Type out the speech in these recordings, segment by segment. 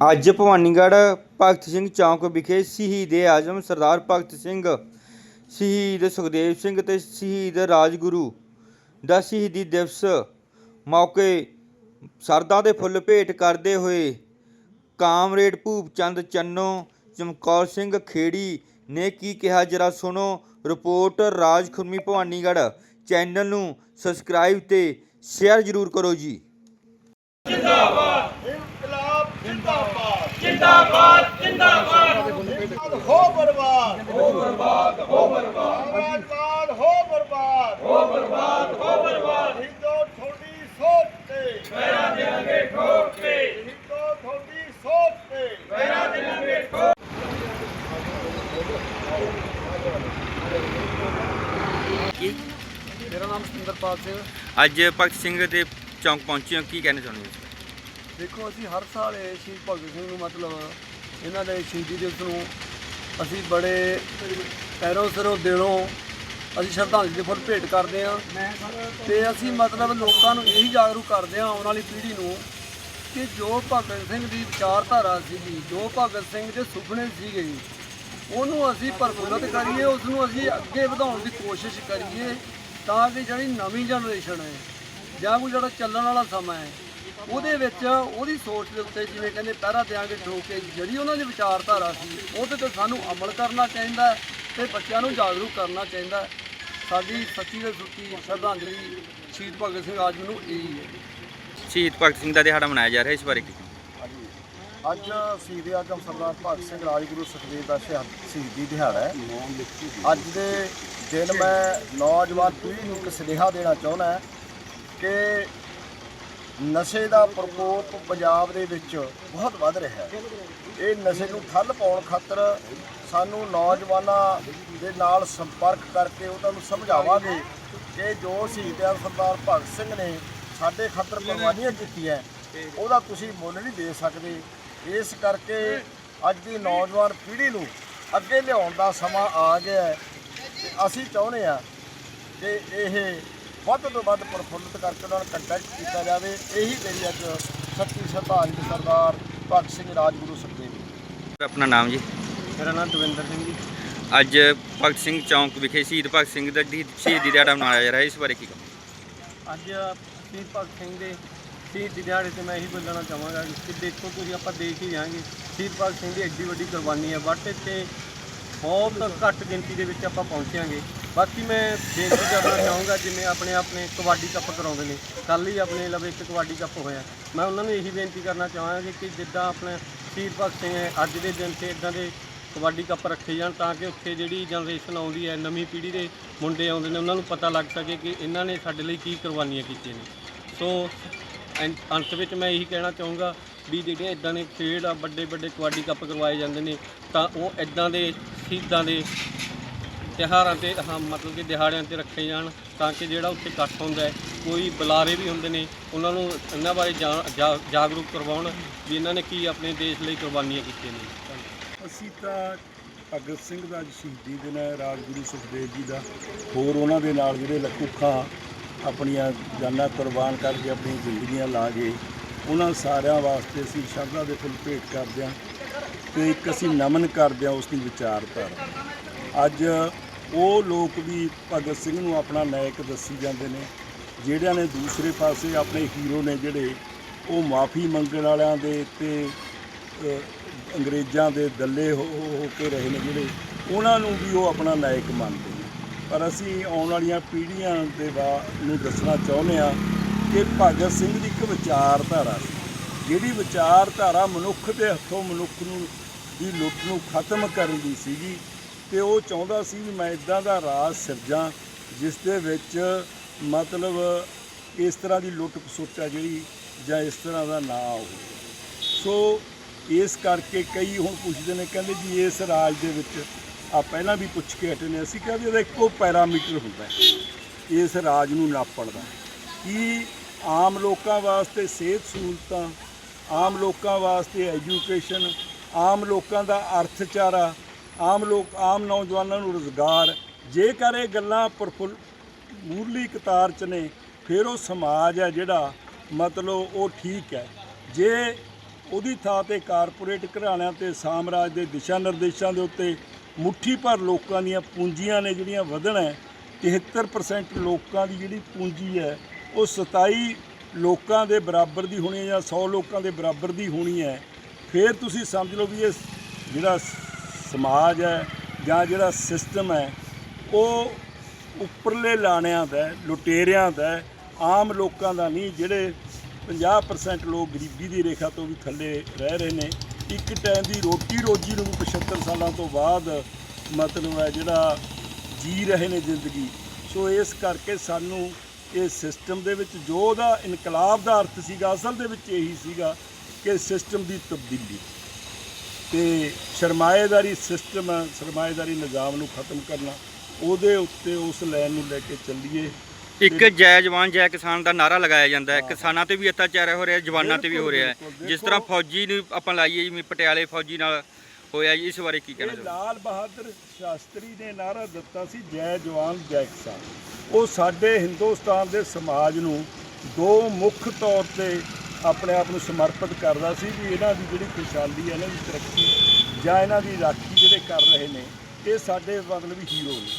ਅੱਜ ਭਵਾਨੀਗੜ੍ਹ ਭਗਤ ਸਿੰਘ ਚੌਂਕ ਵਿਖੇ ਸ਼ਹੀਦ ਆਜ਼ਮ ਸਰਦਾਰ ਭਗਤ ਸਿੰਘ, ਸ਼ਹੀਦ ਸੁਖਦੇਵ ਸਿੰਘ ਤੇ ਸ਼ਹੀਦ ਰਾਜਗੁਰੂ ਦਾ ਸ਼ਹੀਦੀ ਦਿਵਸ ਮੌਕੇ ਸਰਦਾ ਦੇ ਫੁੱਲ ਭੇਟ ਕਰਦੇ ਹੋਏ ਕਾਮਰੇਡ ਭੂਪ ਚੰਦ ਚੰਨੋ, ਚਮਕੌਰ ਸਿੰਘ ਖੇੜੀ ਨੇ ਕੀ ਕਿਹਾ? ਜਰਾ ਸੁਣੋ ਰਿਪੋਰਟ ਰਾਜ ਖੁਰਮੀ ਭਵਾਨੀਗੜ੍ਹ ਚੈਨਲ ਨੂੰ ਸਬਸਕ੍ਰਾਈਬ ਤੇ ਸ਼ੇਅਰ ਜ਼ਰੂਰ ਕਰੋ ਜੀ। ਇਨਕਲਾਬ ਜਿੰਦਾਬਾਦ ਜਿੰਦਾਬਾਦ। ਹੋ ਬਰਬਾਦ। ਹੋ ਬਰਬਾਦ ਹੋ ਬਰਬਾਦ। ਰਾਜਪਾਲ ਹੋ ਬਰਬਾਦ। ਹੋ ਬਰਬਾਦ ਹੋ ਬਰਬਾਦ। ਹਿੰਦੋ ਤੁਹਾਡੀ ਸੋਚ ਤੇ। ਪੈਰਾ ਦੇਾਂਗੇ ਠੋਕ ਕੇ ਹਿੰਦੋ ਤੁਹਾਡੀ ਸੋਚ ਤੇ। ਪੈਰਾ ਦੇਾਂਗੇ ਮੇਰਾ ਨਾਮ ਸਤਿੰਦਰਪਾਲ ਸਿੰਘ। ਅੱਜ ਭਗਤ ਸਿੰਘ ਦੇ ਚੌਂਕ ਪਹੁੰਚੇ ਹੋ। ਕੀ ਕਹਿਣਾ ਚਾਹੁੰਦੇ ਹੋ? ਦੇਖੋ ਅਸੀਂ ਹਰ ਸਾਲ ਇਹ ਸ਼ਹੀਦ ਭਗਤ ਸਿੰਘ ਨੂੰ ਮਤਲਬ ਇਹਨਾਂ ਦੇ ਸ਼ਹੀਦੀ ਦਿਵਸ ਨੂੰ ਅਸੀਂ ਬੜੇ ਪੈਰੋਂ ਸਿਰੋਂ ਦਿਲੋਂ ਅਸੀਂ ਸ਼ਰਧਾਂਜਲੀ ਦੇ ਫੁੱਲ ਭੇਟ ਕਰਦੇ ਹਾਂ। ਤੇ ਅਸੀਂ ਮਤਲਬ ਲੋਕਾਂ ਨੂੰ ਇਹੀ ਜਾਗਰੂਕ ਕਰਦੇ ਹਾਂ ਆਉਣ ਵਾਲੀ ਪੀੜ੍ਹੀ ਨੂੰ ਕਿ ਜੋ ਭਗਤ ਸਿੰਘ ਦੀ ਵਿਚਾਰਧਾਰਾ ਸੀਗੀ, ਜੋ ਭਗਤ ਸਿੰਘ ਦੇ ਸੁਪਨੇ ਸੀਗੇ, ਉਹਨੂੰ ਅਸੀਂ ਪ੍ਰਫੁੱਲਤ ਕਰੀਏ ਉਸ ਨੂੰ ਅਸੀਂ ਅੱਗੇ ਵਧਾਉਣ ਦੀ ਕੋਸ਼ਿਸ਼ ਕਰੀਏ ਤਾਂ ਕਿ ਜਿਹੜੀ ਨਵੀਂ ਜਨਰੇਸ਼ਨ ਹੈ, ਜਾਂ ਕੋਈ ਜਿਹੜਾ ਚੱਲਣ ਵਾਲਾ ਸਮਾਂ ਹੈ ਉਹਦੇ ਵਿੱਚ ਉਹਦੀ ਸੋਚ ਦੇ ਉੱਤੇ ਜਿਵੇਂ ਕਹਿੰਦੇ ਪਹਿਰਾ ਦਿਆਂਗੇ ਠੋਕ ਕੇ ਜਿਹੜੀ ਉਹਨਾਂ ਦੀ ਵਿਚਾਰਧਾਰਾ ਸੀ ਉਹਦੇ ਤੇ ਸਾਨੂੰ ਅਮਲ ਕਰਨਾ ਚਾਹੀਦਾ ਤੇ ਬੱਚਿਆਂ ਨੂੰ ਜਾਗਰੂਕ ਕਰਨਾ ਚਾਹੀਦਾ। ਸਾਡੀ ਸੱਚੀ ਤੇ ਸੁੱਚੀ ਸ਼ਰਧਾਂਜਲੀ ਸ਼ਹੀਦ ਭਗਤ ਸਿੰਘ ਆਜਮ ਨੂੰ ਇਹੀ ਹੈ ਸ਼ਹੀਦ ਭਗਤ ਸਿੰਘ ਦਾ ਦਿਹਾੜਾ ਮਨਾਇਆ ਜਾ ਰਿਹਾ ਇਸ ਬਾਰੇ ਕੀ? ਅੱਜ ਸ਼ਹੀਦ ਆਜਮ ਸਰਦਾਰ ਭਗਤ ਸਿੰਘ ਰਾਜਗੁਰੂ ਸੁਖਦੇਵ ਦਾ ਸ਼ਹਾ- ਸ਼ਹੀਦੀ ਦਿਹਾੜਾ ਹੈ ਅੱਜ ਦੇ ਦਿਨ ਮੈਂ ਨੌਜਵਾਨ ਪੀੜ੍ਹੀ ਨੂੰ ਇੱਕ ਸੁਨੇਹਾ ਦੇਣਾ ਚਾਹੁੰਦਾ ਕਿ ਨਸ਼ੇ ਦਾ ਪ੍ਰਕੋਪ ਪੰਜਾਬ ਦੇ ਵਿੱਚ ਬਹੁਤ ਵੱਧ ਰਿਹਾ ਹੈ। ਇਹ ਨਸ਼ੇ ਨੂੰ ਠੱਲ ਪਾਉਣ ਖਾਤਰ ਸਾਨੂੰ ਨੌਜਵਾਨਾਂ ਦੇ ਨਾਲ ਸੰਪਰਕ ਕਰਕੇ ਉਹਨਾਂ ਨੂੰ ਸਮਝਾਵਾਂਗੇ ਕਿ ਜੋ ਸ਼ਹੀਦ ਆਜਮ ਸਰਦਾਰ ਭਗਤ ਸਿੰਘ ਨੇ ਸਾਡੇ ਖਾਤਰ ਕੁਰਬਾਨੀਆਂ ਕੀਤੀਆਂ, ਉਹਦਾ ਤੁਸੀਂ ਮੁੱਲ ਨਹੀਂ ਦੇ ਸਕਦੇ। ਇਸ ਕਰਕੇ ਅੱਜ ਦੀ ਨੌਜਵਾਨ ਪੀੜ੍ਹੀ ਨੂੰ ਅੱਗੇ ਲਿਆਉਣ ਦਾ ਸਮਾਂ ਆ ਗਿਆ ਹੈ। ਤੇ ਅਸੀਂ ਚਾਹੁੰਦੇ ਹਾਂ ਕਿ ਇਹ ਵੱਧ ਤੋਂ ਵੱਧ ਪ੍ਰਫੁੱਲਤ ਕਰਕੇ ਉਹਨਾਂ ਨਾਲ ਕੰਟੈਕਟ ਕੀਤਾ ਜਾਵੇ। ਇਹੀ ਮੇਰੀ ਅੱਜ ਸੱਚੀ ਸ਼ਰਧਾਂਜਲੀ ਸਰਦਾਰ ਭਗਤ ਸਿੰਘ ਰਾਜਗੁਰੂ ਸੁਖਦੇਵ ਜੀ ਆਪਣਾ ਨਾਮ ਜੀ? ਮੇਰਾ ਨਾਮ ਦਵਿੰਦਰ ਸਿੰਘ ਜੀ। ਅੱਜ ਭਗਤ ਸਿੰਘ ਚੌਂਕ ਵਿਖੇ ਸ਼ਹੀਦ ਭਗਤ ਸਿੰਘ ਦਾ ਦੀ- ਸ਼ਹੀਦੀ ਦਿਹਾੜਾ ਮਨਾਇਆ ਜਾ ਰਿਹਾ। ਇਸ ਬਾਰੇ ਕੀ ਕਹੋਗੇ? ਅੱਜ ਸ਼ਹੀਦ ਭਗਤ ਸਿੰਘ ਦੇ ਸ਼ਹੀਦੀ ਦਿਹਾੜੇ ਤੇ ਮੈਂ ਇਹੀ ਬੋਲਣਾ ਚਾਹਾਂਗਾ ਕਿ ਦੇਖੋ ਤੁਸੀਂ ਆਪਾਂ ਦੇਖ ਹੀ ਜਾਾਂਗੇ ਸ਼ਹੀਦ ਭਗਤ ਸਿੰਘ ਦੀ ਐਡੀ ਵੱਡੀ ਕੁਰਬਾਨੀ ਹੈ। ਬਟ ਇੱਥੇ ਬਹੁਤ ਘੱਟ ਗਿਣਤੀ ਦੇ ਵਿੱਚ ਆਪਾਂ ਪਹੁੰਚਾਂਗੇ ਬਾਕੀ ਮੈਂ ਬੇਨਤੀ ਕਰਨਾ ਚਾਹੂੰਗਾ ਜਿਵੇਂ ਆਪਣੇ ਆਪਣੇ ਕਬੱਡੀ ਕੱਪ ਕਰਾਉਂਦੇ ਨੇ ਕੱਲ ਹੀ ਆਪਣੇ ਲਵੇ ਇੱਕ ਕਬੱਡੀ ਕੱਪ ਹੋਇਆ। ਮੈਂ ਉਹਨਾਂ ਨੂੰ ਇਹੀ ਬੇਨਤੀ ਕਰਨਾ ਚਾਹਾਂਗਾ ਕਿ ਜਿੱਦਾਂ ਆਪਣੇ ਸ਼ਹੀਦ ਭਗਤ ਸਿੰਘ ਹੈ, ਅੱਜ ਦੇ ਦਿਨ ਤੇ ਇਦਾਂ ਦੇ ਕਬੱਡੀ ਕੱਪ ਰੱਖੇ ਜਾਣ ਤਾਂ ਕਿ ਉੱਥੇ ਜਿਹੜੀ ਜਨਰੇਸ਼ਨ ਆਉਂਦੀ ਹੈ ਨਵੀਂ ਪੀੜ੍ਹੀ ਦੇ ਮੁੰਡੇ ਆਉਂਦੇ ਨੇ ਉਹਨਾਂ ਨੂੰ ਪਤਾ ਲੱਗ ਸਕੇ ਕਿ ਇਹਨਾਂ ਨੇ ਸਾਡੇ ਲਈ ਕੀ ਕੁਰਬਾਨੀਆਂ ਕੀਤੀਆਂ ਨੇ। ਸੋ ਐਂ- ਅੰਤ ਵਿੱਚ ਮੈਂ ਇਹੀ ਕਹਿਣਾ ਚਾਹੂੰਗਾ ਵੀ ਜਿਹੜੇ ਇਦਾਂ ਦੇ ਖੇਡ ਆ ਵੱਡੇ ਵੱਡੇ ਕਬੱਡੀ ਕੱਪ ਕਰਵਾਏ ਜਾਂਦੇ ਨੇ ਤਾਂ ਉਹ ਇਦਾਂ ਦੇ ਸ਼ਹੀਦਾਂ ਦੇ ਤਿਉਹਾਰਾਂ ਤੇ, ਹਾਂ, ਮਤਲਬ ਕਿ ਦਿਹਾੜਿਆਂ ਤੇ ਰੱਖੇ ਜਾਣ ਤਾਂ ਕਿ ਜਿਹੜਾ ਉੱਥੇ ਇਕੱਠ ਹੁੰਦਾ ਹੈ, ਕੋਈ ਬੁਲਾਰੇ ਵੀ ਹੁੰਦੇ ਨੇ, ਉਹਨਾਂ ਨੂੰ ਇਹਨਾਂ ਬਾਰੇ ਜਾ- ਜਾ- ਜਾਗਰੂਕ ਕਰਵਾਉਣ ਵੀ ਇਹਨਾਂ ਨੇ ਕੀ ਆਪਣੇ ਦੇਸ਼ ਲਈ ਕੁਰਬਾਨੀਆਂ ਕੀਤੀਆਂ ਨੇ। ਅਸੀਂ ਤਾਂ ਭਗਤ ਸਿੰਘ ਦਾ ਅੱਜ ਸ਼ਹੀਦੀ ਦਿਨ ਹੈ, ਰਾਜਗੁਰੂ ਸੁਖਦੇਵ ਜੀ ਦਾ। ਹੋਰ ਉਹਨਾਂ ਦੇ ਨਾਲ ਜਿਹੜੇ ਲਕੂਖਾਂ ਆਪਣੀਆਂ ਜਾਨਾਂ ਕੁਰਬਾਨ ਕਰਕੇ ਆਪਣੀਆਂ ਜ਼ਿੰਦਗੀਆਂ ਲਾ ਗਏ ਉਹਨਾਂ ਸਾਰਿਆਂ ਵਾਸਤੇ ਅਸੀਂ ਸ਼ਰਧਾ ਦੇ ਫੁੱਲ ਭੇਟ ਕਰਦੇ ਹਾਂ ਤੇ ਇੱਕ ਅਸੀਂ ਨਮਨ ਕਰਦੇ ਹਾਂ ਉਸ ਦੀ ਵਿਚਾਰਧਾਰਾ। ਅੱਜ ਉਹ ਲੋਕ ਵੀ ਭਗਤ ਸਿੰਘ ਨੂੰ ਆਪਣਾ ਨਾਇਕ ਦੱਸੀ ਜਾਂਦੇ ਨੇ। ਜਿਹੜਿਆਂ ਨੇ ਦੂਸਰੇ ਪਾਸੇ ਆਪਣੇ ਹੀਰੋ ਨੇ ਜਿਹੜੇ, ਉਹ ਮਾਫੀ ਮੰਗਣ ਵਾਲਿਆਂ ਦੇ ਤੇ ਅੰਗਰੇਜ਼ਾਂ ਦੇ ਦੱਲੇ ਹੋ ਹੋ ਹੋ ਕੇ ਰਹੇ ਨੇ ਜਿਹੜੇ, ਉਹਨਾਂ ਨੂੰ ਵੀ ਉਹ ਆਪਣਾ ਨਾਇਕ ਮੰਨਦੇ ਨੇ। ਪਰ ਅਸੀਂ ਆਉਣ ਵਾਲੀਆਂ ਪੀੜ੍ਹੀਆਂ ਦੇ ਵਾ ਨੂੰ ਦੱਸਣਾ ਚਾਹੁੰਦੇ ਆ ਕਿ ਭਗਤ ਸਿੰਘ ਦੀ ਇੱਕ ਵਿਚਾਰਧਾਰਾ ਸੀ, ਜਿਹੜੀ ਵਿਚਾਰਧਾਰਾ ਮਨੁੱਖ ਦੇ ਹੱਥੋਂ ਮਨੁੱਖ ਨੂੰ, ਦੀ ਲੁੱਟ ਨੂੰ ਖਤਮ ਕਰਨ ਦੀ ਸੀਗੀ। ਤੇ ਉਹ ਚਾਹੁੰਦਾ ਸੀ ਵੀ ਮੈਂ ਇਦਾਂ ਦਾ ਰਾਜ ਸਿਰਜਾਂ, ਜਿਸ ਦੇ ਵਿੱਚ ਮਤਲਬ ਇਸ ਤਰ੍ਹਾਂ ਦੀ ਲੁੱਟ ਖਸੁੱਟ ਹੈ ਜਿਹੜੀ, ਜਾਂ ਇਸ ਤਰ੍ਹਾਂ ਦਾ ਨਾ ਹੋਵੇ। ਸੋ ਇਸ ਕਰਕੇ ਕਈ ਹੁਣ ਪੁੱਛਦੇ ਨੇ, ਕਹਿੰਦੇ ਜੀ ਇਸ ਰਾਜ ਦੇ ਵਿੱਚ ਆ ਪਹਿਲਾਂ ਵੀ ਪੁੱਛ ਕੇ ਹਟੇ ਨੇ। ਅਸੀਂ ਕਿਹਾ ਵੀ ਉਹਦਾ ਇੱਕੋ ਪੈਰਾਮੀਟਰ ਹੁੰਦਾ ਹੈ, ਇਸ ਰਾਜ ਨੂੰ ਨਾਪਣ ਦਾ ਕਿ ਆਮ ਲੋਕਾਂ ਵਾਸਤੇ ਸਿਹਤ ਸਹੂਲਤਾਂ, ਆਮ ਲੋਕਾਂ ਵਾਸਤੇ ਐਜੂਕੇਸ਼ਨ, ਆਮ ਲੋਕਾਂ ਦਾ ਅਰਥਚਾਰਾ ਆਮ ਲੋਕ, ਆਮ ਨੌਜਵਾਨਾਂ ਨੂੰ ਰੋਜ਼ਗਾਰ ਜੇਕਰ ਇਹ ਗੱਲਾਂ ਪ੍ਰਫੁੱਲ, ਮੂਰਲੀ ਕਤਾਰ ਚ ਨੇ, ਫਿਰ ਉਹ ਸਮਾਜ ਹੈ ਜਿਹੜਾ ਮਤਲਬ ਉਹ ਠੀਕ ਹੈ। ਜੇ ਉਹਦੀ ਥਾਂ ਤੇ ਕਾਰਪੋਰੇਟ ਘਰਾਣਿਆਂ ਤੇ ਸਾਮਰਾਜ ਦੇ ਦਿਸ਼ਾ ਨਿਰਦੇਸ਼ਾਂ ਦੇ ਉੱਤੇ ਮੁੱਠੀ ਭਰ ਲੋਕਾਂ ਦੀਆਂ ਪੂੰਜੀਆਂ ਨੇ ਜਿਹੜੀਆਂ ਵਧਣਾ ਹੈ 73% ਲੋਕਾਂ ਦੀ ਜਿਹੜੀ ਪੂੰਜੀ ਹੈ, ਉਹ 27 ਲੋਕਾਂ ਦੇ ਬਰਾਬਰ ਦੀ ਹੋਣੀ ਹੈ ਜਾਂ 100 ਲੋਕਾਂ ਦੇ ਬਰਾਬਰ ਦੀ ਹੋਣੀ ਹੈ। ਫਿਰ ਤੁਸੀਂ ਸਮਝ ਲਓ ਵੀ ਇਹ ਜਿਹੜਾ ਸਮਾਜ ਹੈ ਜਾਂ ਜਿਹੜਾ ਸਿਸਟਮ ਹੈ, ਉਹ ਉੱਪਰਲੇ ਲਾਣਿਆਂ ਦਾ ਲੁਟੇਰਿਆਂ ਦਾ ਆਮ ਲੋਕਾਂ ਦਾ ਨਹੀਂ, ਜਿਹੜੇ 50% ਲੋਕ ਗਰੀਬੀ ਦੀ ਰੇਖਾ ਤੋਂ ਵੀ ਥੱਲੇ ਰਹਿ ਰਹੇ ਨੇ। ਇੱਕ ਟਾਈਮ ਦੀ ਰੋਟੀ ਰੋਜੀ ਨੂੰ ਵੀ 75 ਸਾਲਾਂ ਤੋਂ ਬਾਅਦ ਮਤਲਬ ਹੈ ਜਿਹੜਾ ਜੀ ਰਹੇ ਨੇ ਜ਼ਿੰਦਗੀ। ਸੋ ਇਸ ਕਰਕੇ ਸਾਨੂੰ ਇਹ ਸਿਸਟਮ ਦੇ ਵਿੱਚ ਜੋ ਉਹਦਾ ਇਨਕਲਾਬ ਦਾ ਅਰਥ ਸੀਗਾ, ਅਸਲ ਦੇ ਵਿੱਚ ਇਹੀ ਸੀਗਾ ਕਿ ਸਿਸਟਮ ਦੀ ਤਬਦੀਲੀ। ਤੇ ਸਰਮਾਏਦਾਰੀ ਸਿਸਟਮ ਹੈ ਸਰਮਾਏਦਾਰੀ ਨਿਜ਼ਾਮ ਨੂੰ ਖਤਮ ਕਰਨਾ। ਉਹਦੇ ਉੱਤੇ ਉਸ ਲਾਈਨ ਨੂੰ ਲੈ ਕੇ ਚੱਲੀਏ। ਇੱਕ ਜੈ ਜਵਾਨ ਜੈ ਕਿਸਾਨ ਦਾ ਨਾਰਾ ਲਗਾਇਆ ਜਾਂਦਾ ਹੈ। ਕਿਸਾਨਾਂ ਤੇ ਵੀ ਅਤਿਆਚਾਰ ਹੋ ਰਿਹਾ ਜਵਾਨਾਂ ਤੇ ਵੀ ਹੋ ਰਿਹਾ ਹੈ। ਜਿਸ ਤਰ੍ਹਾਂ ਫੌਜੀ ਨੂੰ ਆਪਾਂ ਲਾਈਏ ਜਿਵੇਂ ਪਟਿਆਲੇ ਫੌਜੀ ਨਾਲ ਹੋਇਆ ਜੀ ਇਸ ਬਾਰੇ ਕੀ ਕਹਿਣਾ ਚਾਹੁੰਦੇ ਲਾਲ ਬਹਾਦਰ ਸ਼ਾਸਤਰੀ ਨੇ ਨਾਰਾ ਦਿੱਤਾ ਸੀ ਜੈ ਜਵਾਨ ਜੈ ਕਿਸਾਨ। ਉਹ ਸਾਡੇ ਹਿੰਦੁਸਤਾਨ ਦੇ ਸਮਾਜ ਨੂੰ ਦੋ ਮੁੱਖ ਤੌਰ ਤੇ ਆਪਣੇ ਆਪ ਨੂੰ ਸਮਰਪਿਤ ਕਰਦਾ ਸੀ ਵੀ ਇਹਨਾਂ ਦੀ ਜਿਹੜੀ ਖੁਸ਼ਹਾਲੀ ਹੈ, ਇਹਨਾਂ ਦੀ ਤਰੱਕੀ ਜਾਂ ਇਹਨਾਂ ਦੀ ਰਾਖੀ ਜਿਹੜੇ ਕਰ ਰਹੇ ਨੇ, ਇਹ ਸਾਡੇ ਮਤਲਬ ਹੀਰੋ ਨੇ।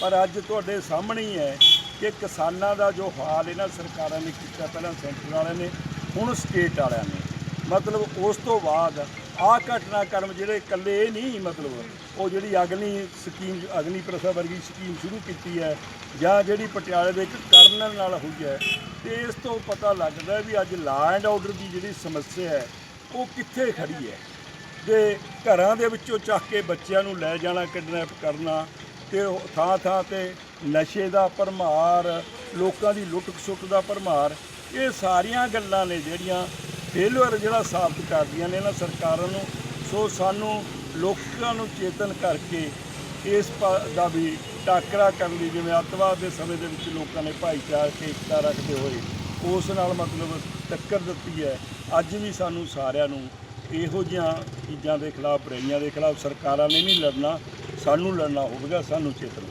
ਪਰ ਅੱਜ ਤੁਹਾਡੇ ਸਾਹਮਣੇ ਹੀ ਹੈ ਕਿ ਕਿਸਾਨਾਂ ਦਾ ਜੋ ਹਾਲ ਇਹਨਾਂ ਸਰਕਾਰਾਂ ਨੇ ਕੀਤਾ, ਪਹਿਲਾਂ ਸੈਂਟਰ ਵਾਲਿਆਂ ਨੇ, ਹੁਣ ਸਟੇਟ ਵਾਲਿਆਂ ਨੇ। ਮਤਲਬ ਉਸ ਤੋਂ ਬਾਅਦ ਆਹ ਘਟਨਾਕ੍ਰਮ ਜਿਹੜੇ ਇਕੱਲੇ ਇਹ ਨਹੀਂ, ਮਤਲਬ ਉਹ ਜਿਹੜੀ ਅਗਨੀ ਸਕੀਮ, ਅਗਨੀ ਪ੍ਰਥਾ ਵਰਗੀ ਸਕੀਮ ਸ਼ੁਰੂ ਕੀਤੀ ਹੈ ਜਾਂ ਜਿਹੜੀ ਪਟਿਆਲੇ ਦੇ ਇੱਕ ਕਰਨਲ ਨਾਲ ਹੋਈ ਹੈ, ਤੇ ਇਸ ਤੋਂ ਪਤਾ ਲੱਗਦਾ ਵੀ ਅੱਜ ਲਾਅ ਐਂਡ ਆਰਡਰ ਦੀ ਜਿਹੜੀ ਸਮੱਸਿਆ ਹੈ, ਉਹ ਕਿੱਥੇ ਖੜੀ ਹੈ। ਤੇ ਘਰਾਂ ਦੇ ਵਿੱਚੋਂ ਚੱਕ ਕੇ ਬੱਚਿਆਂ ਨੂੰ ਲੈ ਜਾਣਾ ਕਿਡਨੈਪ ਕਰਨਾ ਤੇ ਥਾਂ ਥਾਂ ਤੇ ਨਸ਼ੇ ਦਾ ਭਰਮਾਰ, ਲੋਕਾਂ ਦੀ ਲੁੱਟ ਖਸੁੱਟ ਦਾ ਭਰਮਾਰ, ਇਹ ਸਾਰੀਆਂ ਗੱਲਾਂ ਨੇ ਜਿਹੜੀਆਂ ਫੇਲਰ ਜਿਹੜਾ ਸਾਬਤ ਕਰਦੀਆਂ ਨੇ ਇਹਨਾਂ ਸਰਕਾਰਾਂ ਨੂੰ, ਸੋ ਸਾਨੂੰ ਲੋਕਾਂ ਨੂੰ ਚੇਤਨ ਕਰਕੇ ਇਸ ਦਾ ਵੀ ਟਾਕਰਾ ਕਰਨ ਲਈ, ਜਿਵੇਂ ਅੱਤਵਾਦ ਦੇ ਸਮੇਂ ਦੇ ਵਿੱਚ ਲੋਕਾਂ ਨੇ ਭਾਈਚਾਰਕ ਏਕਤਾ ਰੱਖਦੇ ਹੋਏ ਉਸ ਨਾਲ ਮਤਲਬ ਟੱਕਰ ਦਿੱਤੀ ਹੈ, ਅੱਜ ਵੀ ਸਾਨੂੰ ਸਾਰਿਆਂ ਨੂੰ ਇਹੋ ਜਿਹੀਆਂ ਚੀਜ਼ਾਂ ਦੇ ਖਿਲਾਫ, ਬੁਰਾਈਆਂ ਦੇ ਖਿਲਾਫ ਸਰਕਾਰਾਂ ਨੇ ਨਹੀਂ ਲੜਨਾ, ਸਾਨੂੰ ਲੜਨਾ ਹੋਵੇਗਾ, ਸਾਨੂੰ ਚੇਤਨ